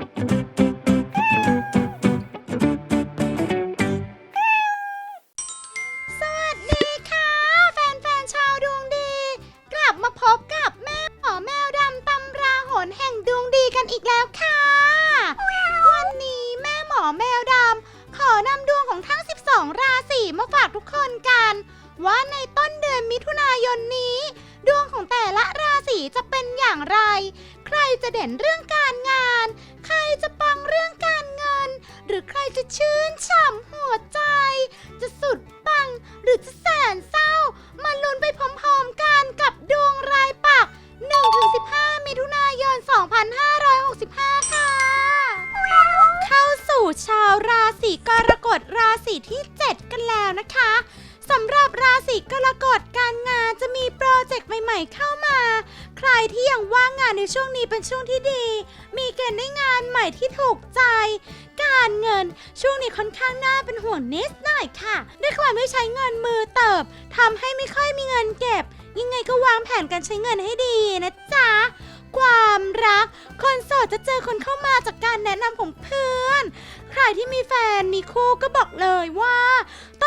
สวัสดีค่ะ แฟนๆ ชาวดวงดี กลับมาพบกับแม่หมอแมวดำตำราโหนแห่งดวงดีกันอีกแล้วค่ะ วันนี้แม่หมอแมวดำขอนำดวงของทั้ง 12 ราศีมาฝากทุกคนกัน ว่าในต้นเดือนมิถุนายนนี้ ดวงของแต่ละราศีจะเป็นอย่างไร ใครจะเด่นเรื่องการงาน ใครจะปังเรื่องการเงิน หรือใครจะชื่นฉ่ำหัวใจ จะสุดปังหรือจะแสนเศร้า มาลุ้นไปพร้อมๆกันกับดวงรายปัก 1-15 มิถุนายน 2565 ค่ะ เข้าสู่ชาวราศีกรกฎราศีที่ 7 กันแล้วนะคะ สำหรับราศีกรกฎการงานจะมีโปรเจกต์ใหม่ๆเข้ามา ใครที่ยังว่างงานในช่วงนี้เป็นช่วงที่ดี มีเกณฑ์ได้งานใหม่ที่ถูกใจ การเงินช่วงนี้ค่อนข้างน่าเป็นห่วงนิดหน่อยค่ะ ด้วยความไม่ใช้เงินมือเติบทำให้ไม่ค่อยมีเงินเก็บ ยังไงก็วางแผนการใช้เงินให้ดีนะจ๊ะความรัก คนโสดจะเจอคนเข้ามาจากการแนะนำของเพื่อน ใครที่มีแฟนมีคู่ก็บอกเลยว่า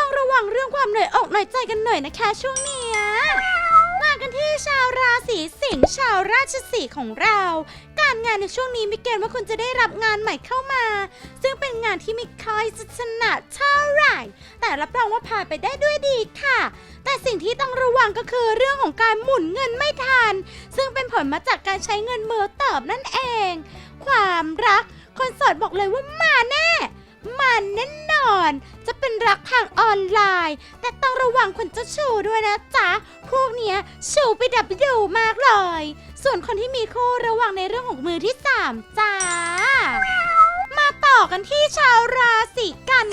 ต้องระวังเรื่องความเหนื่อยอกหน่อยใจกันหน่อยนะคะช่วงเนี้ยมากันที่ชาวราศีสิงห์ชาวราชสีห์ของเรา การงานในช่วงนี้มีเกณฑ์ว่าคุณจะได้รับงานใหม่เข้ามา ซึ่งเป็นงานที่ไม่ค่อยจะถนัดเท่าไหร่ แต่รับรองว่าผ่านไปได้ด้วยดีค่ะ แต่สิ่งที่ต้องระวังก็คือเรื่องของการหมุนเงินไม่ทัน ซึ่งเป็นผลมาจากการใช้เงินมือเติบนั่นเอง ความรักคนโสดบอกเลยว่ามาแน่มันแน่่อน จะเป็นรักทางออนไลน์ แต่ต้องระวังคนเจ้าชู้ด้วยนะจ๊ะ พวกเนี้ยชูไปดับดูมากเลย ส่วนคนที่มีคู่ระวังในเรื่องของมือที่สามจ้า มาต่อกันที่ชาวราศีกัน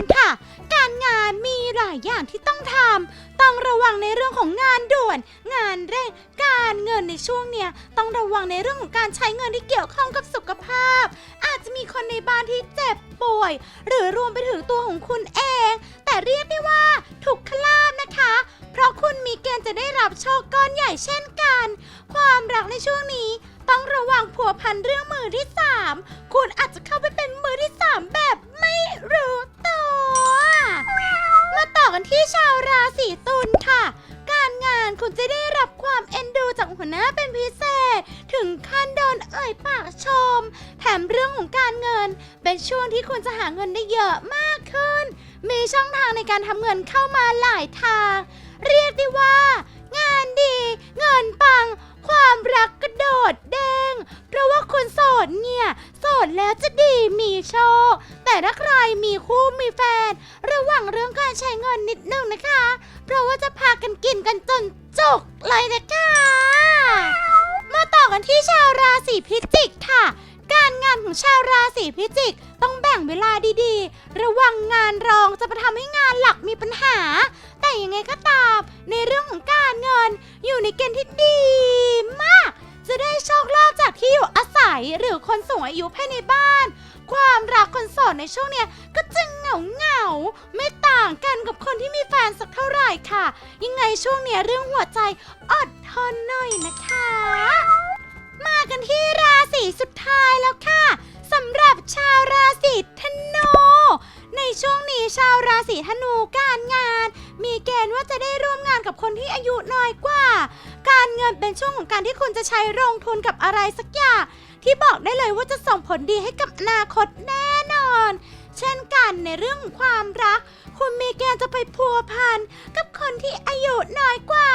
ลายอย่างที่ต้องทำต้องระวังในเรื่องของงานด่วน งานเร่ง การเงินในช่วงเนี้ยต้องระวังในเรื่องของการใช้เงินที่เกี่ยวข้องกับสุขภาพ อาจจะมีคนในบ้านที่เจ็บป่วย หรือรวมไปถึงตัวของคุณเอง แต่เรียกได้ว่าถูกขลาบนะคะ เพราะคุณมีเกณฑ์จะได้รับโชคก้อนใหญ่เช่นกัน ความรักในช่วงนี้ต้องระวังผัวพันเรื่องมือที่ 3 คุณอาจจะเข้าไปเป็นมือที่ 3 แบบไม่รู้ คุณจะได้รับความเอ็นดูจากหัวหน้าเป็นพิเศษ ถึงขั้นโดนเอ่ยปากชม แถมเรื่องของการเงิน เป็นช่วงที่คุณจะหาเงินได้เยอะมากขึ้น มีช่องทางในการทำเงินเข้ามาหลายทาง เรียกได้ว่า งานดี เงินปัง ความรักกระโดดเด้งเพราะว่าคนโสดเนี่ย โสดแล้วจะดีมีโชคแต่ถ้าใครมีคู่มีแฟน ระวังเรื่องการใช้เงินนิดนึงนะคะ เราว่าจะพากันกินกันจนจุกเลยนะคะมาต่อกันที่ชาวราศีพิจิกค่ะ การงานของชาวราศีพิจิก ต้องแบ่งเวลาดีๆ ระวังงานรองจะไปทำให้งานหลักมีปัญหา แต่ยังไงก็ตาม ในเรื่องของการเงิน อยู่ในเกณฑ์ที่ดีมาก จะได้โชคลาภจากที่อยู่อาศัยหรือคนสูงอายุภายในบ้าน ความรักคนโสดในช่วงเนี้ยก็จะเหงาเหงาไม่ต่างกันกับคนที่มีแฟนสักเท่าไหร่ค่ะ ยังไงช่วงเนี้ยเรื่องหัวใจอดทนหน่อยนะคะ มากันที่ราศีสุดท้ายแล้วค่ะสำหรับชาวราศีธนูในช่วงนี้ชาวราศีธนูการงาน มีเกณฑ์ว่าจะได้ร่วมงานกับคนที่อายุน้อยกว่า การเงินเป็นช่วงของการที่คุณจะใช้ลงทุนกับอะไรสักอย่าง ที่บอกได้เลยว่าจะส่งผลดีให้กับอนาคตแน่นอน เช่นกันในเรื่องความรัก คุณมีเกณฑ์จะไปพัวพันกับคนที่อายุน้อยกว่า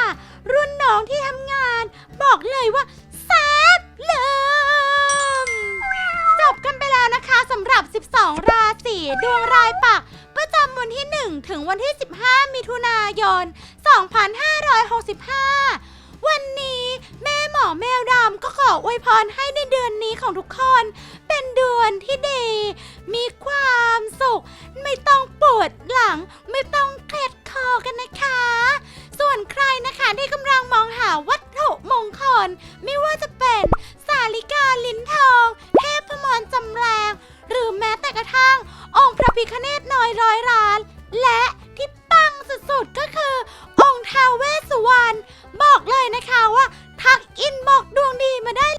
รุ่นน้องที่ทำงาน บอกเลยว่าแซ่บเลิมจบกันไปแล้วนะคะสำหรับ 12 ราศีดวงรายปักประจำวันที่ 1 ถึงวันที่ 15 มิถุนายน 2565 วันนี้แม่หมอแมวดำก็ขออวยพรให้ในเดือนนี้ของทุกคน เป็นเดือนที่ดี มีความสุข ไม่ต้องปวดหลัง ไม่ต้องเครียดคอกันนะคะ ส่วนใครนะคะที่กำลังมองหาวัตถุมงคล ไม่ว่าจะเป็นสาลิกาลิ้นทอง เทพพมรจำแรงหรือแม้แต่กระทั่ง องค์พระพิฆเนศน้อยร้อยล้าน และที่ปังสุดๆก็คือ องค์ทาวเวสสุวรรณ บอกเลยนะคะว่า ทักอินบอกดวงดีมาได้